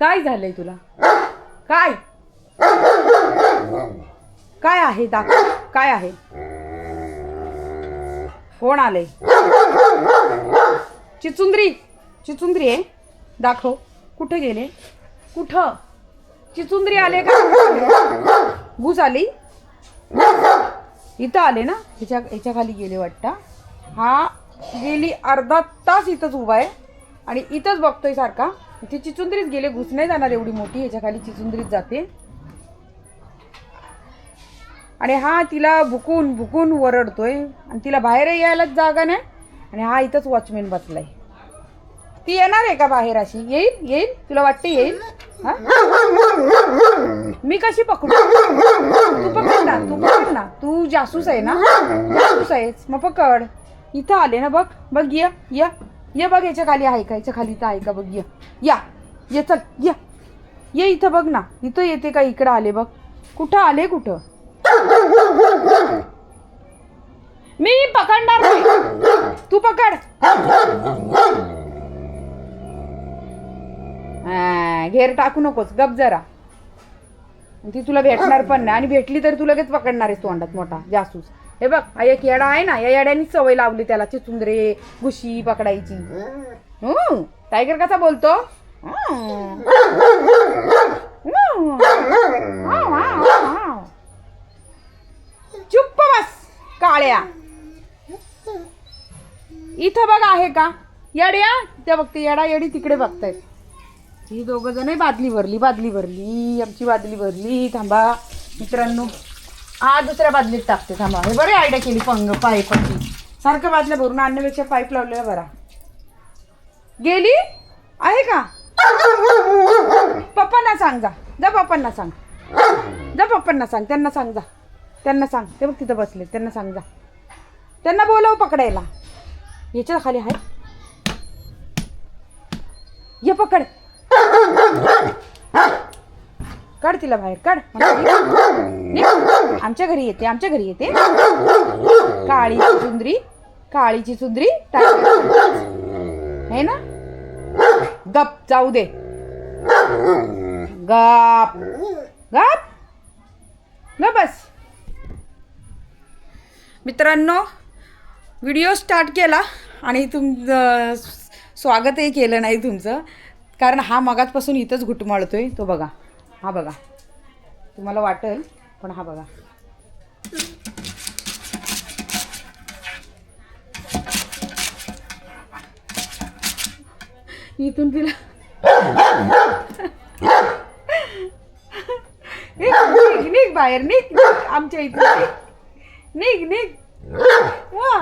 काय झालंय तुला? काय? काय आहे? दाखव काय आहे? कोण आले चिचुंद्री चिचुंद्री आहे. दाखव कुठे गेले? कुठं? चिचुंद्री आले का? घुस आली? इथं आले ना? ह्याच्या ह्याच्या खाली गेले वाटतं. हा गेली अर्धा तास इथंच उभा आहे. आणि इथंच बघतोय सारखा. इथे चिचुंदरीच गेले घुस नाही जाणार एवढी मोठी ह्याच्या खाली जाते. आणि हा तिला भुकून भुकून वरडतोय आणि तिला बाहेर यायलाच जागा नाही. आणि हा इथंच वॉचमॅन बसलाय. ती येणार आहे का बाहेर अशी? येईल? येईल? तुला वाटते येईल? हा? मी कशी पकडू? तू पकड ना तू पकड ना. तू जासूस आहे ना? जासूस आहेस. मग पकड. इथं आले ना बघ. बघ या या. ये बघ याच्या खाली आहे का? याच्या खाली तर आहे का? बघ या. या. ये चल या. ये इथं बघ ना. इथं येते का? इकडं आले बघ. कुठं आले कुठं? मी पकडणार नाही. तू पकड. घेर टाकू नकोस. गप जरा. ती तुला भेटणार पण नाही. आणि भेटली तर तू लगेच पकडणार आहेस तोंडात मोठा. जासूस. हे बघ हा एक येडा आहे ना या येड्यानी सवय लावली त्याला चिचुंदरे घुशी पकडायची. हम्म, टायगर कसा बोलतो? चुप्प बस काळ्या. इथं बघ आहे का? येड्या त्या बघते येडा येडी तिकडे बघतायत ही दोघं जण बादली भरली बादली भरली आमची बादली भरली. थांबा मित्रांनो. हा दुसऱ्या बादलीत टाकते थांबा. हे बरे आयडिया केली पंग पाईपाची सारखं बादल्या भरून आणण्यापेक्षा पाईप लावलेला बरा. गेली? आहे का? पप्पांना सांग जा. जा पप्पांना सांग. जा पप्पांना सांग. त्यांना सांग जा. त्यांना सांग. ते बघ तिथं बसले. त्यांना सांग जा. त्यांना बोलाव पकडायला. याच्या खाली आहे ये पकड. काढ तिला बाहेर काढ. निघ. आमच्या घरी येते आमच्या घरी येते. काळीची सुंदरी काळीची सुंदरी आहे ना? गप जाऊ दे. गप. गप. गप बस. मित्रांनो व्हिडिओ स्टार्ट केला आणि तुम अं, स्वागतही केलं नाही तुमचं. कारण हा मगाचपासून इथंच घुटमाळतोय तो बघा. हा बघा. तुम्हाला वाटेल पण हा बघा. इथून तिला निघ, निघ बाहेर निघ आमच्या इथून निघ. निघ वा.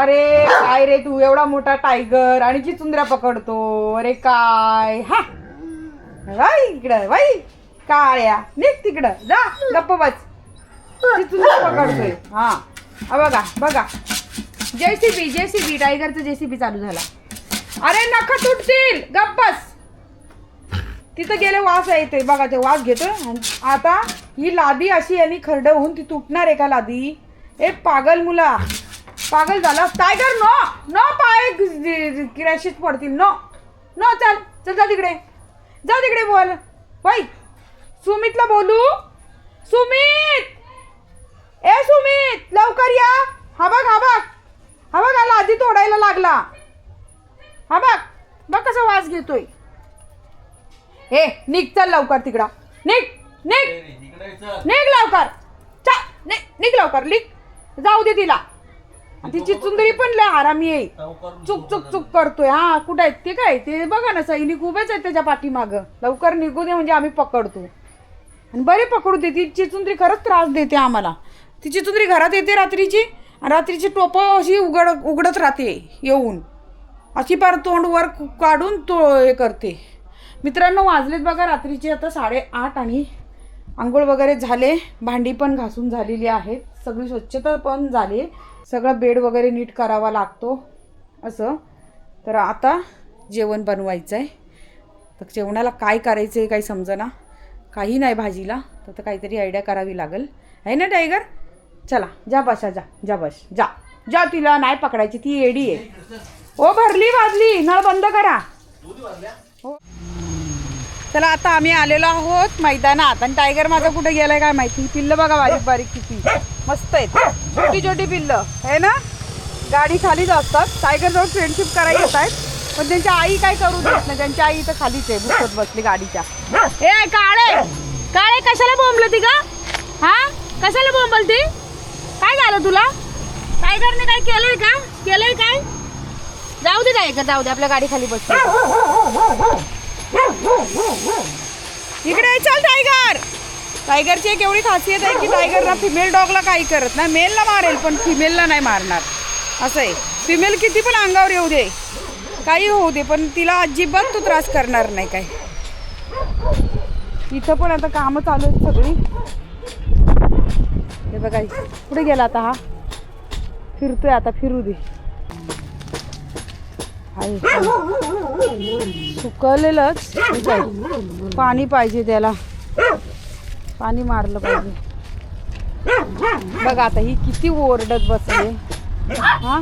अरे काय रे तू? एवढा मोठा टायगर आणि चिचुंद्र्या पकडतो. अरे काय? हा. वाई इकडं वाई. काळ्या. निघ तिकडं. जा. गप्प बस. तिथूनच पकडतोय हा. हा बघा बघा. JCB JCB. टायगरचं जेसीबी चालू झाला. अरे नख तुटतील. गप्प बस. तिथं गेले वास येते बघा ते वास घेतोय. आता ही लादी अशी आणि खरड होऊन ती तुटणार आहे का लादी? ए पागल मुला. पागल झाला टायगर नो. नो पाय. क्रॅशेस पडतील. नो. नो चल. चल जा तिकडे. जा तिकडे बोल. वै सुमितला बोलू? सुमित! ए सुमित लवकर या. हा बघ हा बघ. हा बघ हा लादी तोडायला लागला. हा बघ बघ कसा वास घेतोय. हे निघ चल लवकर तिकडा. निघ निघ. निघ लवकर. चा निघ निघ लवकर निघ. जाऊ दे तिला. आणि तिची चुंदरी पण लय आरामी आहे. चुक चुक चुक करतोय. हा कुठं आहेत ते काय ते बघा ना सैनिक उभेच आहेत त्याच्या पाठीमाग. लवकर निघू दे म्हणजे आम्ही पकडतो. आणि बरे पकडू दे. ती चुंदरी खरंच त्रास देते आम्हाला. ती चुंदरी घरात येते रात्रीची आणि रात्रीची टोपं अशी उघड उघडत राहते येऊन. अशी पार तोंड वर काढून तो हे करते. मित्रांनो वाजलेत बघा रात्रीचे. आता साडेआठ आणि आंघोळ वगैरे झाले. भांडी पण घासून झालेली आहेत. सगळी स्वच्छता पण झाली. सगळं बेड वगैरे नीट करावा लागतो असं. तर आता जेवण बनवायचं आहे तर जेवणाला काय करायचं आहे काही समजेना. काही नाही भाजीला तर आता काहीतरी आयडिया करावी लागेल. आहे ना टायगर चला जा बसा जा जा बस जा. जा तिला नाही पकडायची ती एडी आहे. ओ भरली वाजली नळ बंद करा. हो. चला आता आम्ही आलेलो आहोत मैदानात. आणि टायगर माझा कुठे गेलाय काय माहिती? पिल्लं बघा बारीक बारीक किती. मस्त आहेत. छोटी छोटी पिल्लं. आहे ना? गाडी खालीच असतात टायगर जवळ फ्रेंडशिप करायला येत आहेत. पण त्यांची आई काय करू देत नाही. त्यांची आई तर खालीच आहे बसत बसली गाडीच्या. ए काळे! काळे कशाला बोंबलं ती का हा? कशाला बोंबल ती काय झालं तुला? टायगरने काय केलंय का? केलंय काय? जाऊ दे टायगर जाऊ दे. आपल्या गाडी खाली बस इकडे चल टायगर टायगरची एक एवढी खासियत आहे की टायगरला फिमेल डॉगला काही करत नाही. मेलला मारेल पण फिमेलला नाही मारणार. असं आहे. फिमेल किती पण अंगावर येऊ दे. काही होऊ दे पण तिला अजिबात तो त्रास करणार नाही काही. इथं पण आता कामं चालू आहेत सगळी. हे बघा कुठे गेला आता हा. फिरतोय आता फिरू दे. सुकवलेलंच पाणी पाहिजे त्याला. पाणी मारलं पाहिजे. बघा आता ही किती ओरडत बसले. हा?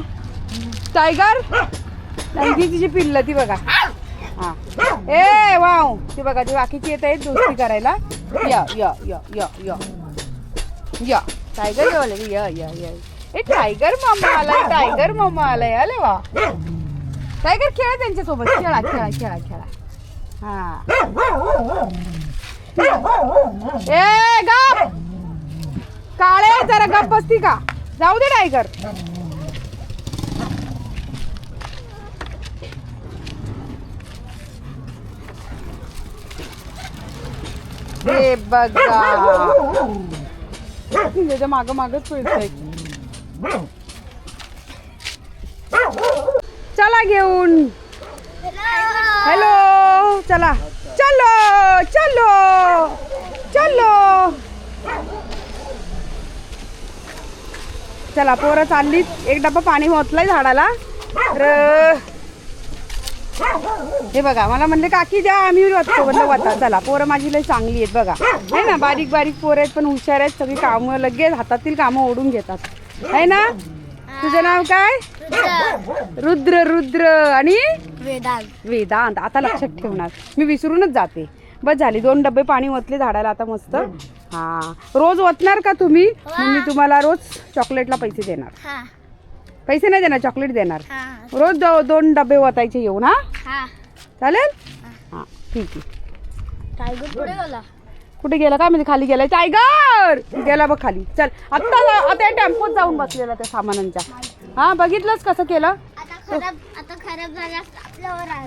टायगर? टायगी तिची पिल्ल ती बघा. हा. ए वाव. ती बघा ती बाकीची येत आहेत दोस्ती करायला. या या या या या. या. टायगर जेवले या या या. ए टायगर मामा आलाय टायगर मामा आलाय. आले वा. टायगर खेळा त्यांच्यासोबत. खेळा खेळा खेळा खेळा. हा. ए गप. काळे जरा गप बसती का? जाऊ दे टायगर. हे बघा. त्याच्या माग मागच पळतोय. चला घेऊन. हॅलो चला. चलो चलो चलो. चला पोरं चालली एक डब्बा पाणी ओतलाय झाडाला. तर हे बघा मला म्हणले काकी द्या आम्ही वाचतो म्हणलं वाचा चला पोरं माझी लय चांगली आहेत बघा. आहे ना बारीक बारीक पोरं आहेत पण हुशार आहेत. सगळी कामं लगेच हातातील कामं ओढून घेतात. आहे ना? तुझं नाव काय? रुद्र. रुद्र आणि? वेदांत. वेदांत. आता लक्षात ठेवणार. मी विसरूनच जाते. बस झाली. दोन डबे पाणी ओतले झाडाला आता मस्त. हा. रोज ओतणार का तुम्ही? मग मी तुम्हाला रोज चॉकलेटला पैसे देणार. हा. पैसे नाही देणार चॉकलेट देणार. हा. रोज दो, दोन डबे ओतायचे येऊन हा? हा. चालेल? हा. ठीक आहे. टायगर पुढे गेला? कुठे गेला? काय म्हणजे खाली गेलाय. टायगर! गेला बघ खाली. चल आत्ता जा- आता टेम्पोत जाऊन बसलेला त्या सामानांच्या. हा बघितलंच कसं केलं? आता आता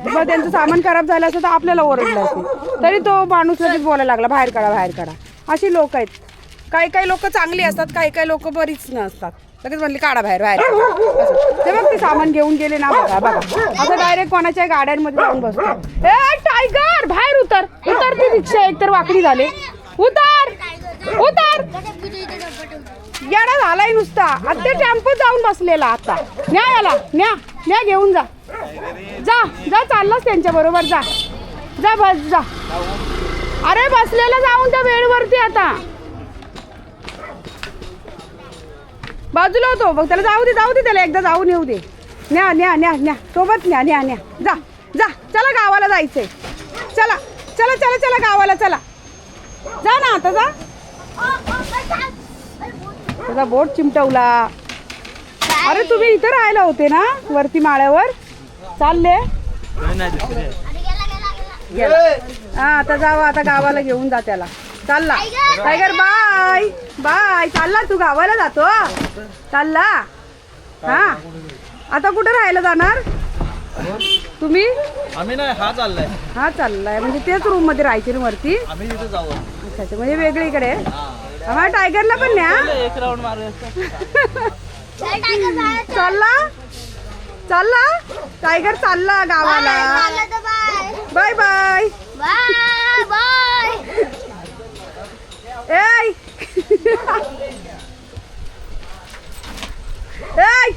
मग त्यांचं सामान खराब झालं असतं तर आपल्याला ओरडलं असेल तरी तो माणूस लगेच बोलायला लागला बाहेर काढा बाहेर काढा. अशी लोक आहेत. काही काही लोक चांगली असतात काही काही लोक बरीच नसतात. लगेच म्हणले काढा बाहेर बाहेर काढा. असं. ते बघ ते सामान घेऊन गेले ना बघा बघा. असं डायरेक्ट कोणाच्या गाड्यांमध्ये जाऊन बसतो ए टायगर बाहेर उतर. उतर ती रिक्षा एकतर वाकडी झाले. उतर! उतर! येडा झालाय नुसता. आता टॅम्पो जाऊन बसलेला आता. न्या याला न्या न्या घेऊन जा. जा जा चाललास त्यांच्या बरोबर जा. जा बस जा. अरे बसलेला जाऊन त्या वेळवरती आता. बाजूला होतो. बघ त्याला जाऊ दे जाऊ दे त्याला. एकदा जाऊन येऊ दे. न्या न्या न्या न्या. सोबत न्या न्या न्या. जा जा. चला गावाला जायचंय. चला चला चला चला गावाला चला. जा ना आता जा. त्याचा बोट चिमटवला. अरे तुम्ही इथं राहायला होते ना वरती माळ्यावर? चालले. हा आता जावा आता गावाला घेऊन जा त्याला. चालला टायगर बाय. बाय. चालला तू गावाला जातो. चालला हा. आता कुठं राहायला जाणार? तुम्ही? आम्ही नाही हा चाललाय. हा चाललाय. म्हणजे तेच रूममध्ये राहायचे ना वरती? आम्ही तिथे जाऊ. अच्छा अच्छा म्हणजे वेगळीकडे. आम्हाला टायगरला पण न्या. एक राऊंड मारूया चालला? चालला? टायगर चालला गावाला. Bye bye. बाय एय.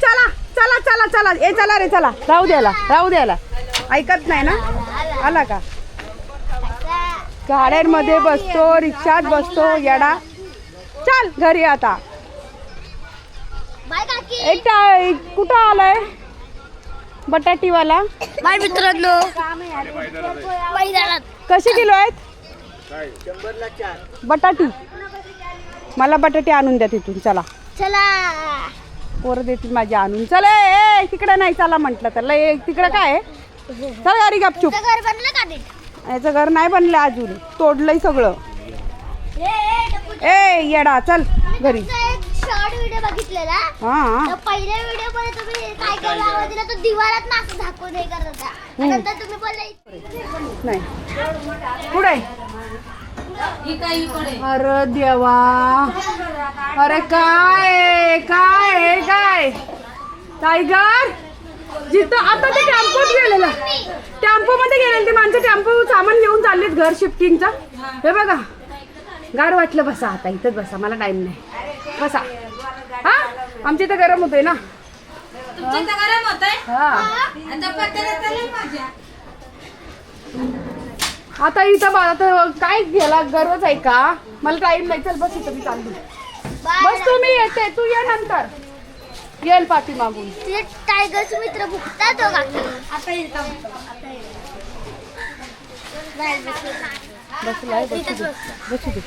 चला चला चला चला. ए चला रे चला. राहू द्याला राहू द्याला ऐकत नाही ना? आला का? गाड्यांमध्ये बसतो रिक्षात बसतो येडा. चल घरी आता. बाय काकी. एक टा- कुठं आलाय? बटाटीवाला. बाय मित्रांनो. कसे किलो आहेत? बटाटी. मला बटाटे आणून द्या तिथून चला. चला. पोरं देतील माझी आणून. चल ए, तिकडे नाही चला म्हटलं तर. लय तिकडे काय? चल गाडी गपचूप. याचं घर नाही बनलं अजून. तोडलंय सगळं. ए, ए, टप्पू, ए येडा चल घरी. तुमचा एक शॉर्ट व्हिडिओ बघितलेला? हा तर पहिल्या व्हिडिओमध्ये तुम्ही काय काय आवाज दिला तो दिवारात ना असं झाकून हे करत होता. आणि नंतर तुम्ही बोलले नाही. पुढे अरे देवा. अरे काय काय काय? टायगर जिथं आता ते टेम्पोत गेलेला. टेम्पो मध्ये गेलेले ते माणसं टेम्पो सामान घेऊन चाललेत घर शिफ्टिंगचा. हे बघा. गार वाटलं बसा आता इथंच बसा मला टाइम नाही. बसा. हा? आमच्या इथं गरम होतंय ना. हा. आता इथं बा आता काय गेला गरज आहे का? मला टाइम नाही. चल बस इथं मी चालली. बस तुम्ही येते. तू ये नंतर. येईल पाठी मागून. टायगरचे मित्र भुकतात हो काकी आता बसलाय बसू दे. बसू. दे.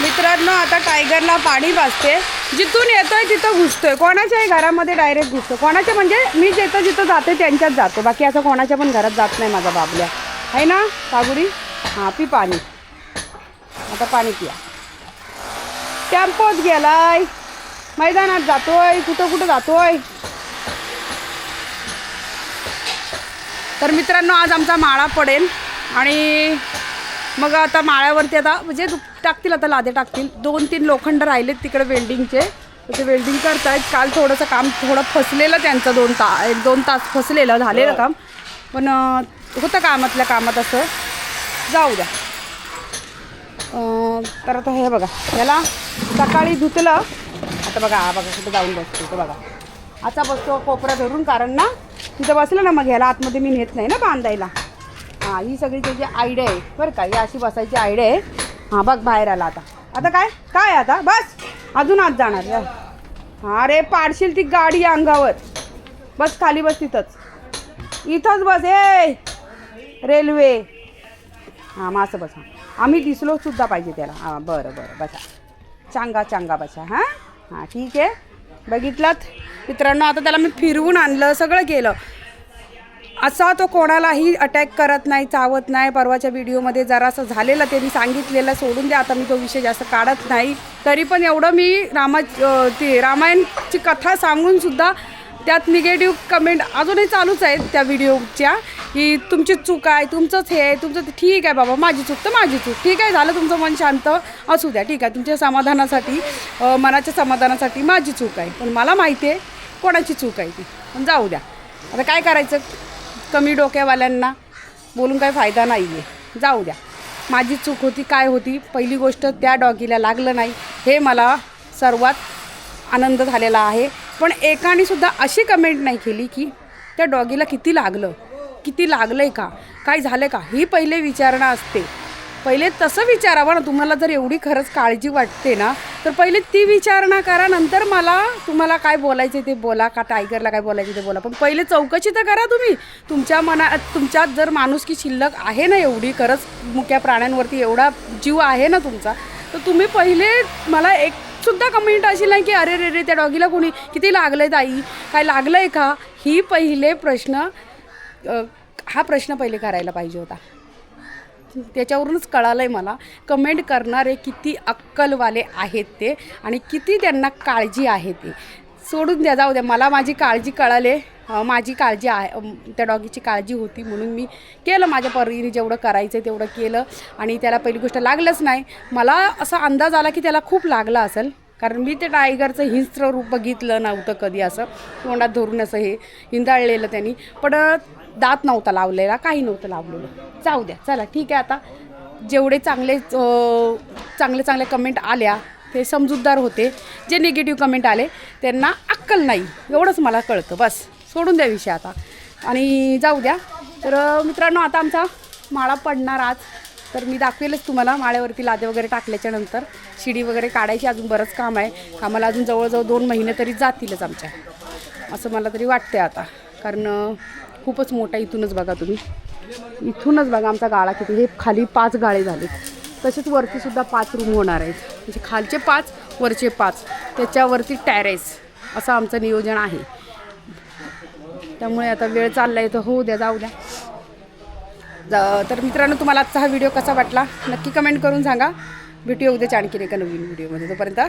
मित्रांनो आता टायगरला पाणी पाजते जिथून येतोय तिथं घुसतोय. कोणाच्याही घरामध्ये डायरेक्ट घुसतो कोणाच्या म्हणजे मी जिथं जिथं जाते त्यांच्यात जातो. बाकी असं कोणाच्या पण घरात जात नाही माझा बाबल्या. आहे ना सागुरी हां पी पाणी. आता पाणी पिया. टेम्पोत गेलाय. मैदानात जातोय कुठं कुठं जातोय? तर मित्रांनो आज आमचा माळा पडेल आणि मग आता माळ्यावरती आता म्हणजे टाकतील आता लादे टाकतील. दोन तीन लोखंड राहिलेत तिकडे वेल्डिंगचे. ते वेल्डिंग करतायत. काल थोडंसं काम थोडं फसलेलं त्यांचं दोन ता एक दोन तास फसलेलं झालेलं काम. पण होतं कामातल्या कामात असं. जाऊ द्या. तर आता हे बघा याला सकाळी धुतलं. आता बघा हा बघा कुठं जाऊन बसतो तो बघा. आता बसतो कोपरा धरून कारण ना तिथं बसलं ना मग ह्याला आतमध्ये मी नेत नाही ना बांधायला. हां ही सगळी त्याची आयडिया आहे बरं का ही अशी बसायची आयडिया आहे. हां बघ बाहेर आला आता. आता काय? काय आता? बस. अजून आत जाणार अरे पाडशील ती गाडी अंगावर. बस खाली बस तिथंच. इथंच बस ए! रेल्वे. हां मग असं बसा आम्ही दिसलो सुद्धा पाहिजे त्याला. हां बरं बरं बसा. चांगा चांगा बसा हां? हां ठीक आहे. बघितलात? मित्रांनो आता त्याला मी फिरवून आणलं सगळं केलं. असा तो कोणालाही अटॅक करत नाही चावत नाही. परवाच्या व्हिडिओमध्ये जरासं झालेलं ते मी सांगितलेलं सोडून द्या. आता मी तो विषय जास्त काढत नाही. तरी पण एवढं मी रामा ते रामायणची कथा सांगूनसुद्धा त्यात निगेटिव्ह कमेंट अजूनही चालूच आहेत त्या व्हिडिओच्या की तुमची चूक आहे तुमचंच हे आहे तुमचं ते ठीक आहे बाबा माझी चूक तर माझी चूक. ठीक आहे झालं तुमचं मन शांत असू द्या ठीक आहे. तुमच्या समाधानासाठी मनाच्या समाधानासाठी माझी चूक आहे. पण मला माहिती आहे कोणाची चूक आहे ती. पण जाऊ द्या. आता काय करायचं? कमी डोक्यावाल्यांना बोलून काही फायदा नाही आहे जाऊ द्या. माझी चूक होती काय होती? पहिली गोष्ट त्या डॉगीला लागलं नाही. हे मला सर्वात आनंद झालेला आहे. पण एकाने सुद्धा अशी कमेंट नाही केली की त्या डॉगीला किती लागलं? किती लागलं आहे का? काय झालं का? ही पहिले विचारणा असते. पहिले तसं विचारावं ना तुम्हाला जर एवढी खरंच काळजी वाटते ना तर पहिले ती विचारणा करा नंतर मला तुम्हाला काय बोलायचं ते बोला का टायगरला काय बोलायचं ते बोला. पण पहिले चौकशी तर करा तुम्ही. तुमच्या मनात तुमच्यात जर माणुसकी शिल्लक आहे ना एवढी खरंच मुक्या प्राण्यांवरती एवढा जीव आहे ना तुमचा तर तुम्ही पहिले मला एक सुद्धा कमेंट अशी नाही की अरे रे रे त्या डॉगीला कोणी किती लागलं ताई? काय लागलं आहे का? ही पहिले प्रश्न हा प्रश्न पहिले करायला पाहिजे होता. त्याच्यावरूनच कळालं आहे मला कमेंट करणारे किती अक्कलवाले आहेत ते आणि किती त्यांना काळजी आहे ते. सोडून द्या जाऊ द्या मला माझी काळजी कळाले. माझी काळजी आहे त्या डॉगीची काळजी होती म्हणून मी केलं माझ्या परीने जेवढं करायचं तेवढं केलं आणि त्याला पहिली गोष्ट लागलंच नाही. मला असा अंदाज आला की त्याला खूप लागला असेल. कारण मी ते टायगरचं हिंस्र रूप बघितलं नव्हतं कधी असं. तोंडात धरून असं हे हिंदाळलेलं त्यांनी. पण दात नव्हता लावलेला काही नव्हतं लावलेलं. जाऊ द्या चला ठीक आहे आता. जेवढे चांगले चांगले चांगले कमेंट आल्या ते समजूतदार होते. जे निगेटिव्ह कमेंट आले त्यांना अक्कल नाही. एवढंच मला कळतं बस. सोडून द्या विषय आता. आणि जाऊ द्या. तर मित्रांनो आता आमचा माळा पडणार आज. तर मी दाखवेलच तुम्हाला माळ्यावरती लादे वगैरे टाकल्याच्या नंतर. शिडी वगैरे काढायची अजून बरंच काम आहे. कामाला अजून जवळजवळ दोन महिने तरी जातीलच आमच्या. असं मला तरी वाटते आता. कारण खूपच मोठा इथूनच बघा तुम्ही. इथूनच बघा आमचा गाळा किती. हे खाली पाच गाळे झाले तसेच वरतीसुद्धा पाच रूम होणार आहेत. म्हणजे खालचे पाच वरचे पाच. त्याच्यावरती टॅरेस असं आमचं नियोजन आहे. त्यामुळे आता वेळ चालला आहे तर होऊ द्या जाऊ द्या. तर मित्रांनो तुम्हाला आजचा हा व्हिडिओ कसा वाटला नक्की कमेंट करून सांगा. भेटूया उद्याच्या आणखीन एका नवीन व्हिडिओमध्ये. तोपर्यंत